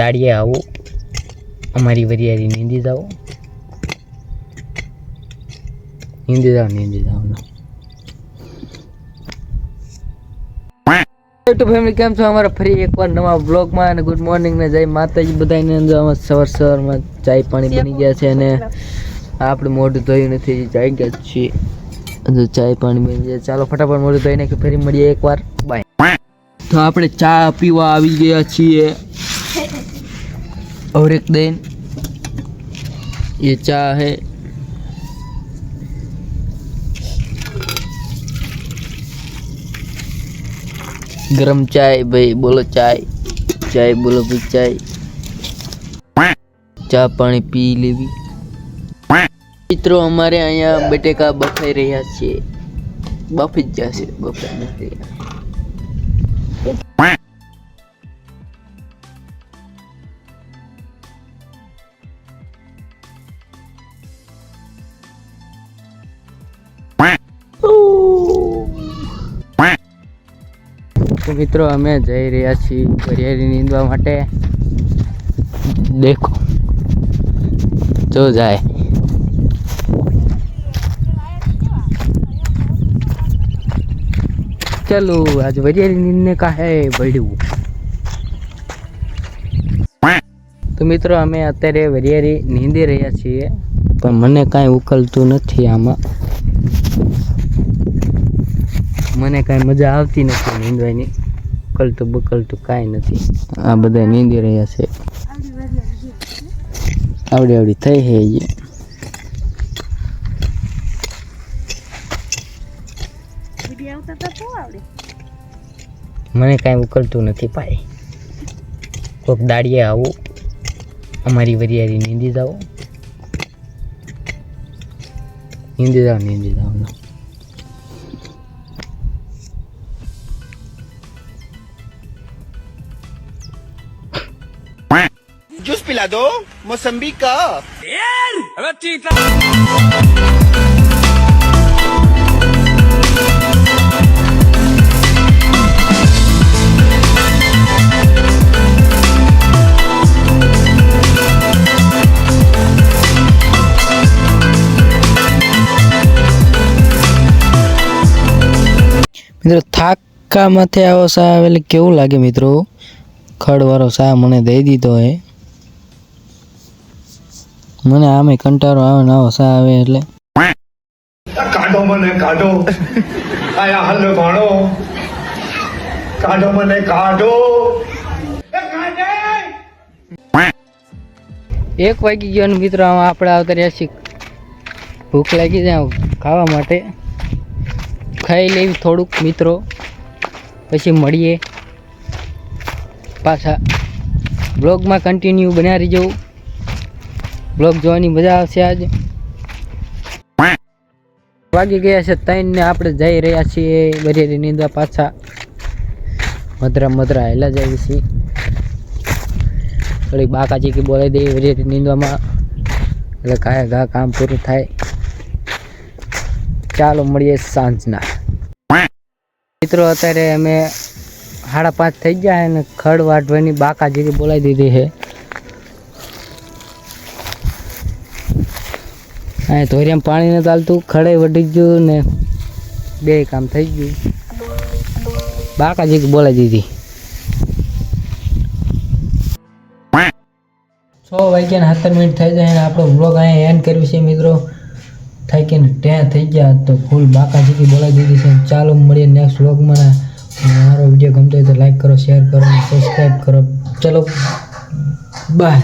દાડીએ આવો. અમારી વરિયારી નીંદી જાઓ. નીંદી જાઓ નીંદી જાઓ. યુટ્યુબ ફેમિલી કેમ છો? અમારા ફરી એકવાર નવા બ્લોગમાં અને ગુડ મોર્નિંગ ને જય માતાજી. બધાને અંદર અમે સવાર સવારમાં ચાય પાણી બની ગયા છે અને આપણે મોઢું ધોયું નથી જાય ગયા છીએ. ચાય પાણી બની ગયા. ચાલો ફટાફટ મોઢું ધોઈને ફરી મળીએ એકવાર. બાય તો આપણે ચા પીવા આવી ગયા છીએ. और एक दिन ये चाय है गरम चाय भाई बोलो चाय चाय बोलो भाई चाय ચા પાણી પી લેવી મિત્રો અમારે અહીંયા બટેકા બફાઈ રહ્યા છે બફી જ જશે બફાઈ નથી રહ્યા તો મિત્રો, અમે જઈ રહ્યા છીએ વરિયાળી નીંદવા માટે. દેખો. જો જાય. ચલો, આજ વરિયાળી નીંદને કાહે ભડ્યું તો મિત્રો, અમે અત્યારે વરિયાળી નીંદી રહ્યા છીએ, પણ મને કાંઈ ઉકલતું નથી આમાં. મને કાંઈ મજા આવતી નથી નીંદવાની. ઉકલતું બકલતું કાંઈ નથી. આ બધા નીંદી રહ્યા છે. આવડી આવડી થઈ છે મને કાંઈ ઉકલતું નથી ભાઈ. કોક દાડીએ આવું. અમારી વરિયારી નીંદી જાઓ. નીંદી જાઓ નીંદી જાઓ. जूस पिला दो मौसम्बी का મિત્રો થાકામાંથી આવો સા આવે એટલે કેવું લાગે મિત્રો ખડવાળો સા મને દઈ દીધો હે મને આમે કંટાળો આવે ને આવો સા આવે એટલે. કાઢો મને કાઢો. આયા હલ ભાણો. કાઢો મને કાઢો. એક વાગી ગયો ને મિત્રો આપણે આવતા રહ્યા છીએ. ભૂખ લાગી જાય ખાવા માટે. ખાઈ લેવી થોડુંક મિત્રો. પછી મળીએ. પાછા. બ્લોગમાં કન્ટિન્યુ બન્યા રહીજો બ્લોગ જોવાની મજા આવશે આજે. વાગી ગયા છે ત્રણ ને આપણે જઈ રહ્યા છીએ બરિયારી નીંદવા પાછા. મધરા મધરા હેલા જઈએ છીએ. થોડીક બાકાજી કે બોલાવી દઈએ બરિયારી નીંદવામાં. એટલે કાંઈ ઘા કામ પૂરું થાય. ચાલો મળીએ સાંજના. મિત્રો, અત્યારે અમે સાડા પાંચ થઈ ગયા અને ખડ વાઢવાની બાકાજી બોલાવી દીધી છે. હા ધોરિયામાં પાણી નથી ચાલતું ખડે વટી ગયું ને બે કામ થઈ ગયું. બાકાજી બોલાવી દીધી. છ વાગ્યાને સત્તર મિનિટ થઈ જાય અને આપણો બ્લોગ અહીંયા એન્ડ કર્યું છે મિત્રો. થઈ કે ત્યાં થઈ ગયા તો ફૂલ બાકાજી બોલાવી દીધી છે. ચાલો મળીએ નેક્સ્ટ બ્લોગમાં મારો વીડિયો ગમતો હોય તો લાઈક કરો શેર કરો અને સબસ્ક્રાઈબ કરો. ચલો બાય